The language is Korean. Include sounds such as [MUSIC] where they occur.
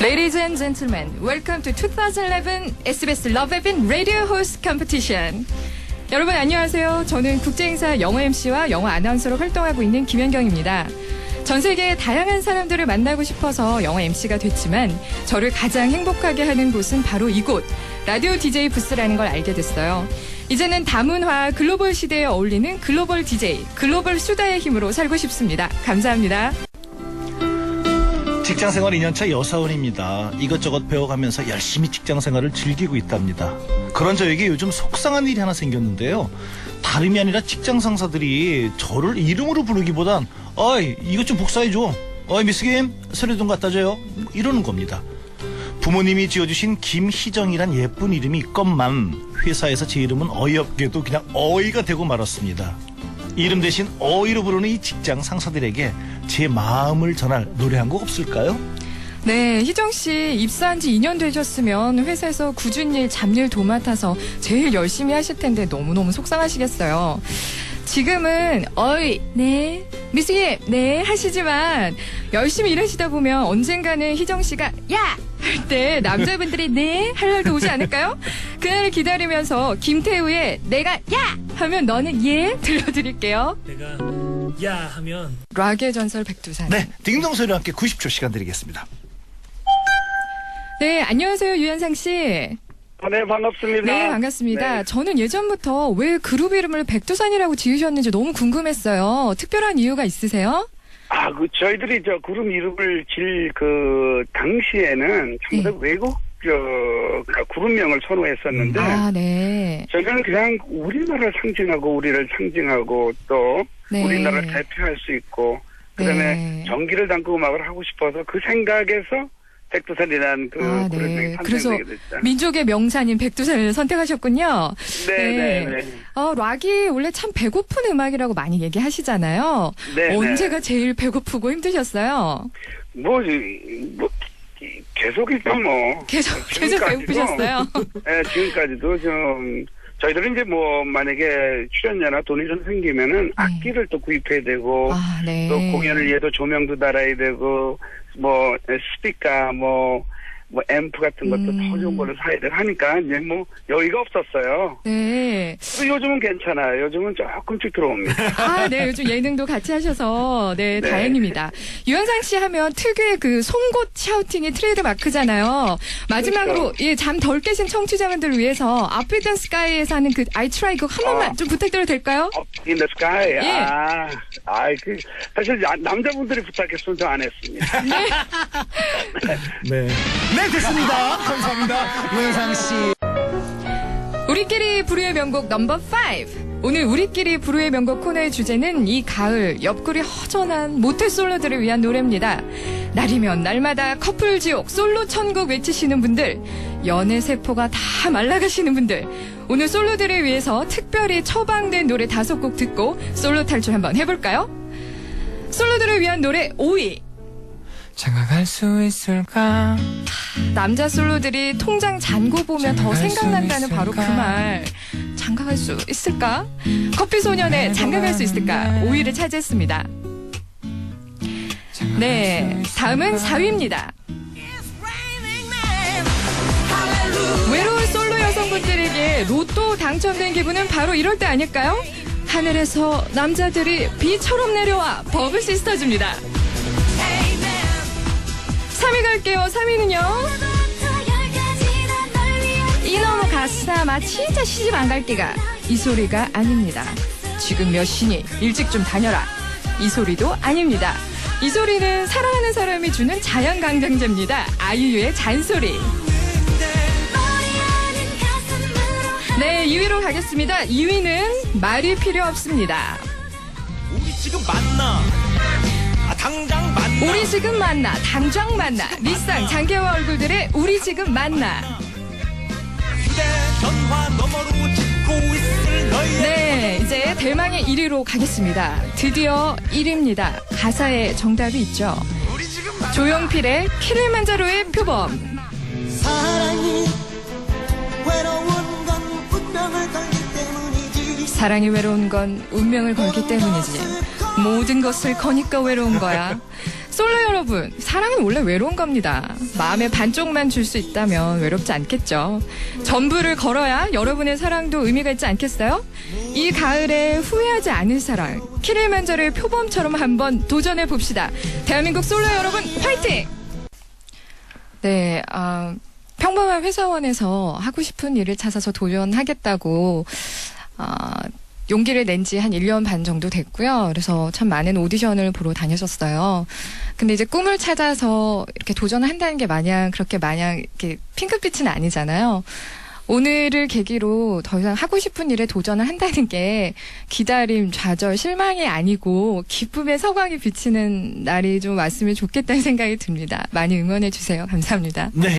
Ladies and gentlemen, welcome to 2011 SBS Love Evan Radio Host Competition. 여러분 안녕하세요. 저는 국제행사 영어 MC와 영어 아나운서로 활동하고 있는 김현경입니다. 전 세계의 다양한 사람들을 만나고 싶어서 영어 MC가 됐지만 저를 가장 행복하게 하는 곳은 바로 이곳 라디오 DJ 부스라는 걸 알게 됐어요. 이제는 다문화 글로벌 시대에 어울리는 글로벌 DJ, 글로벌 수다의 힘으로 살고 싶습니다. 감사합니다. 직장생활 2년차 여사원입니다. 이것저것 배워가면서 열심히 직장생활을 즐기고 있답니다. 그런 저에게 요즘 속상한 일이 하나 생겼는데요. 다름이 아니라 직장 상사들이 저를 이름으로 부르기보단 어이 이것 좀 복사해줘. 어이 미스 김 서류 좀 갖다 줘요. 이러는 겁니다. 부모님이 지어주신 김희정이란 예쁜 이름이 있건만 회사에서 제 이름은 어이없게도 그냥 어이가 되고 말았습니다. 이름 대신 어이로 부르는 이 직장 상사들에게 제 마음을 전할 노래 한 곡 없을까요? 네, 희정 씨 입사한 지 2년 되셨으면 회사에서 굳은 일, 잡일 도맡아서 제일 열심히 하실 텐데 너무너무 속상하시겠어요. 지금은 어이, 네, 미스김, 네 하시지만 열심히 일하시다 보면 언젠가는 희정 씨가 야! 할 때 남자분들이 네! 할 날도 오지 않을까요? 그날을 기다리면서 김태우의 내가 야! 하면 너는 예! 들려드릴게요. 내가 야 하면 락의 전설 백두산. 네, 딩동 소리와 함께 90초 시간 드리겠습니다. 네, 안녕하세요, 유현상 씨. 아, 네, 반갑습니다. 네, 반갑습니다. 네. 저는 예전부터 왜 그룹 이름을 백두산이라고 지으셨는지 너무 궁금했어요. 특별한 이유가 있으세요? 아, 그, 저희들이 저 그룹 이름을 질 그, 당시에는 다 네. 외국, 저, 그러니까 그룹명을 선호했었는데, 아, 네. 저희는 그냥 우리나라를 상징하고, 우리를 상징하고, 또, 네. 우리나라를 대표할 수 있고, 그 다음에 네. 전기를 담고 음악을 하고 싶어서 그 생각에서 백두산이라는 그 아, 네. 그래서 됐죠. 민족의 명산인 백두산을 선택하셨군요. 네, 네. 네, 네. 어, 락이 원래 참 배고픈 음악이라고 많이 얘기하시잖아요. 네, 언제가 제일 배고프고 힘드셨어요? 뭐, 이- 뭐, 이- 계속이죠, 뭐. 계속, 계속. 배고프셨어요? [LAUGHS] 네, 지금까지도 좀 저희들은 이제 뭐 만약에 출연료나 돈이 좀 생기면은 악기를 또 구입해야 되고 네. 아, 네. 또 공연을 위해서 조명도 달아야 되고 뭐 스피커 뭐 뭐 앰프 같은 것도 음. 더 좋은 거를 사야 되고 하니까 이제 뭐 여유가 없었어요. 네. 또 요즘은 괜찮아요. 요즘은 조금씩 들어옵니다. [LAUGHS] 아, 네. 요즘 예능도 같이 하셔서, 네, 네. 다행입니다. 유현상 씨 하면 특유의 그 송곳 샤우팅이 트레이드 마크잖아요. 마지막으로, 그렇죠. 예, 잠 덜 깨신 청취자분들을 위해서 아프리든 스카이에서 하는 그 I try 곡한 번만 어. 좀 부탁드려도 될까요? In the sky. 예. 아, 아, 그 사실 나- 남자분들이 부탁했으면 저 안 했습니다. 네. [LAUGHS] 네, 됐습니다. 감사합니다. 유현상 씨. 우리끼리 부르의 명곡 넘버 5. 오늘 우리끼리 부르의 명곡 코너의 주제는 이 가을 옆구리 허전한 모태 솔로들을 위한 노래입니다. 날이면 날마다 커플 지옥 솔로 천국 외치시는 분들, 연애 세포가 다 말라가시는 분들, 오늘 솔로들을 위해서 특별히 처방된 노래 다섯 곡 듣고 솔로 탈출 한번 해볼까요? 솔로들을 위한 노래 5위. 장가갈 수 있을까? 남자 솔로들이 통장 잔고 보면 더 생각난다는 바로 그? 말. 장가갈 수 있을까? 커피 소년의 장가갈 수 있을까? 5위를 차지했습니다. 네, 수 다음은 있을까? 4위입니다. 외로운 솔로 여성분들에게 로또 당첨된 기분은 바로 이럴 때 아닐까요? 하늘에서 남자들이 비처럼 내려와 버블 시스터즈입니다. 3위 갈게요. 3위는요. 이놈의 가스아마 진짜 시집 안갈 게가 이 소리가 아닙니다. 지금 몇 시니 일찍 좀 다녀라. 이 소리도 아닙니다. 이 소리는 사랑하는 사람이 주는 자연 강장제입니다. 아이유의 잔소리. 네, 2위로 가겠습니다. 2위는 말이 필요 없습니다. 우리 지금 만나 아 당장 만나 우리 지금 만나, 당장 만나. 리쌍, 장기화 얼굴들의 우리 지금 만나. 휴대전화 너머로 짓고 있을 너의 네, 이제 대망의 1위로 가겠습니다. 드디어 1위입니다. 가사에 정답이 있죠. 조용필의 키르만자로의 표범. 사랑이 외로운 건 운명을 걸기 때문이지 사랑이 외로운 건 운명을 걸기 때문이지. 모든 것을 거니까 외로운 거야. 솔로 여러분, 사랑은 원래 외로운 겁니다. 마음의 반쪽만 줄 수 있다면 외롭지 않겠죠. 전부를 걸어야 여러분의 사랑도 의미가 있지 않겠어요? 이 가을에 후회하지 않을 사랑, 키리만저로의 표범처럼 한번 도전해 봅시다. 대한민국 솔로 여러분, 화이팅! 네, 아, 평범한 회사원에서 하고 싶은 일을 찾아서 도전하겠다고, 아, 용기를 낸 지 한 1년 반 정도 됐고요. 그래서 참 많은 오디션을 보러 다녔었어요. 근데 이제 꿈을 찾아서 이렇게 도전한다는 게 마냥 그렇게 마냥 이렇게 핑크빛은 아니잖아요. 오늘을 계기로 더 이상 하고 싶은 일에 도전을 한다는 게 기다림, 좌절, 실망이 아니고 기쁨의 서광이 비치는 날이 좀 왔으면 좋겠다는 생각이 듭니다. 많이 응원해 주세요. 감사합니다. 네.